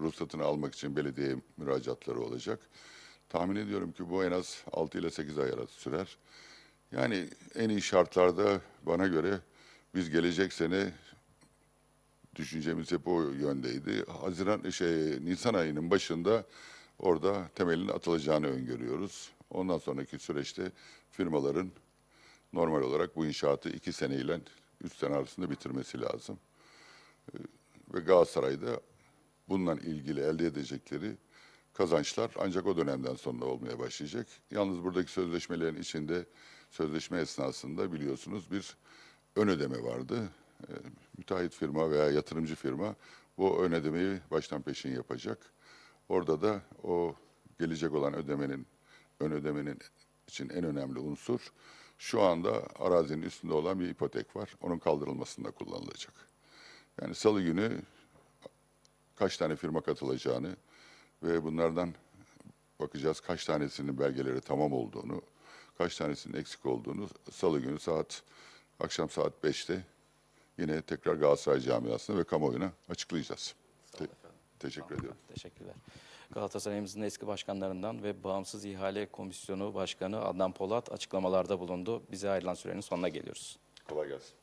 ruhsatını almak için belediye müracaatları olacak. Tahmin ediyorum ki bu en az 6 ile 8 ay arası sürer. Yani en iyi şartlarda bana göre biz gelecek sene düşüncemiz hep o yöndeydi. Haziran şey Nisan ayının başında orada temelin atılacağını öngörüyoruz. Ondan sonraki süreçte firmaların normal olarak bu inşaatı iki sene ile üç sene arasında bitirmesi lazım. Ee, Ve Galatasaray'da bununla ilgili elde edecekleri kazançlar ancak o dönemden sonra olmaya başlayacak. Yalnız buradaki sözleşmelerin içinde sözleşme esnasında biliyorsunuz bir ön ödeme vardı. Ee, Müteahhit firma veya yatırımcı firma bu ön ödemeyi baştan peşin yapacak. Orada da o gelecek olan ödemenin ön ödemenin için en önemli unsur şu anda arazinin üstünde olan bir ipotek var. Onun kaldırılmasında kullanılacak. Yani salı günü kaç tane firma katılacağını ve bunlardan bakacağız kaç tanesinin belgeleri tamam olduğunu, kaç tanesinin eksik olduğunu salı günü saat akşam saat 5'te yine tekrar Galatasaray camiasına ve kamuoyuna açıklayacağız. Te- teşekkür ediyorum. Teşekkürler. Galatasaray'ımızın eski başkanlarından ve Bağımsız İhale Komisyonu Başkanı Adnan Polat açıklamalarda bulundu. Bize ayrılan sürenin sonuna geliyoruz. Kolay gelsin.